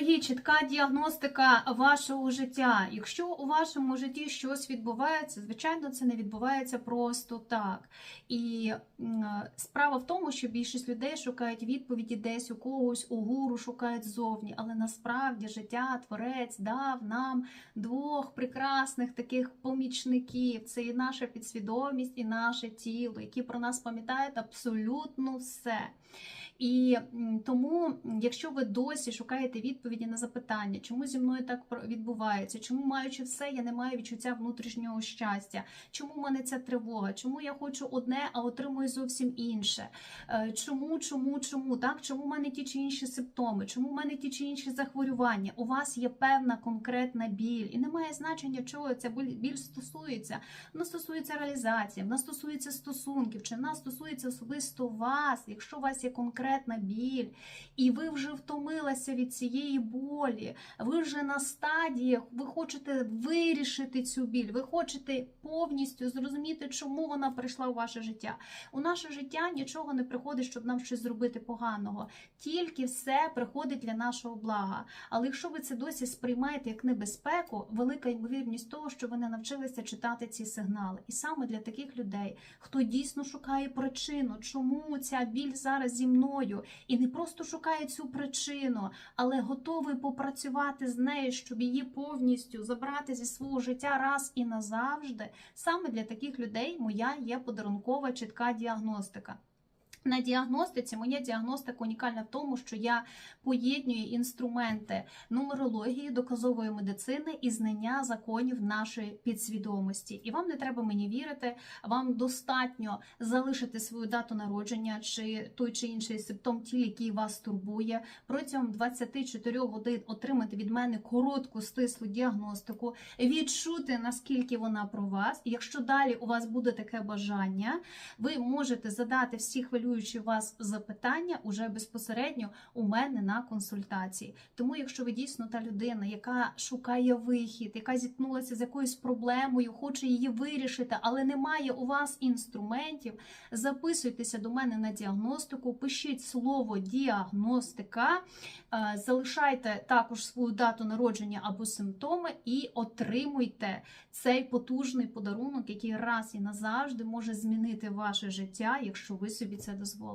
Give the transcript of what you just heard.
Є чітка діагностика вашого життя. Якщо у вашому житті щось відбувається, звичайно, це не відбувається просто так. І справа в тому, що більшість людей шукають відповіді десь у когось, у гуру шукають ззовні. Але насправді життя творець дав нам двох прекрасних таких помічників. Це і наша підсвідомість, і наше тіло, які про нас пам'ятають абсолютно все. І тому, якщо ви досі шукаєте відповіді на запитання, чому зі мною так відбувається, чому маючи все, я не маю відчуття внутрішнього щастя, чому в мене ця тривога, чому я хочу одне, а отримую зовсім інше, Е, чому, чому, чому, так, чому в мене ті чи інші симптоми, чому в мене ті чи інші захворювання, у вас є певна конкретна біль, і немає значення, чого ця біль стосується. Вона стосується реалізації, вона стосується стосунків, чи вона стосується особисто вас, якщо у вас є конкретна біль, і ви вже втомилися від цієї болі, ви вже на стадіях, ви хочете вирішити цю біль, ви хочете повністю зрозуміти, чому вона прийшла у ваше життя. У наше життя нічого не приходить, щоб нам щось зробити поганого. Тільки все приходить для нашого блага. Але якщо ви це досі сприймаєте як небезпеку, велика ймовірність того, що ви не навчилися читати ці сигнали. І саме для таких людей, хто дійсно шукає причину, чому ця біль зараз зі мною, і не просто шукає цю причину, але готовий попрацювати з нею, щоб її повністю забрати зі свого життя раз і назавжди. Саме для таких людей моя є подарункова чітка діагностика. На діагностиці моя діагностика унікальна в тому, що я поєднюю інструменти нумерології, доказової медицини і знання законів нашої підсвідомості. І вам не треба мені вірити, вам достатньо залишити свою дату народження чи той чи інший симптом тіл, який вас турбує. Протягом 24 годин отримати від мене коротку стислу діагностику, відчути наскільки вона про вас. Якщо далі у вас буде таке бажання, ви можете задати всі хвилюючі вас запитання уже безпосередньо у мене на консультації. Тому, якщо ви дійсно та людина, яка шукає вихід, яка зіткнулася з якоюсь проблемою, хоче її вирішити, але немає у вас інструментів, записуйтеся до мене на діагностику, пишіть слово діагностика, е, залишайте також свою дату народження або симптоми і отримуйте цей потужний подарунок, який раз і назавжди може змінити ваше життя, якщо ви собі це dos vôlei.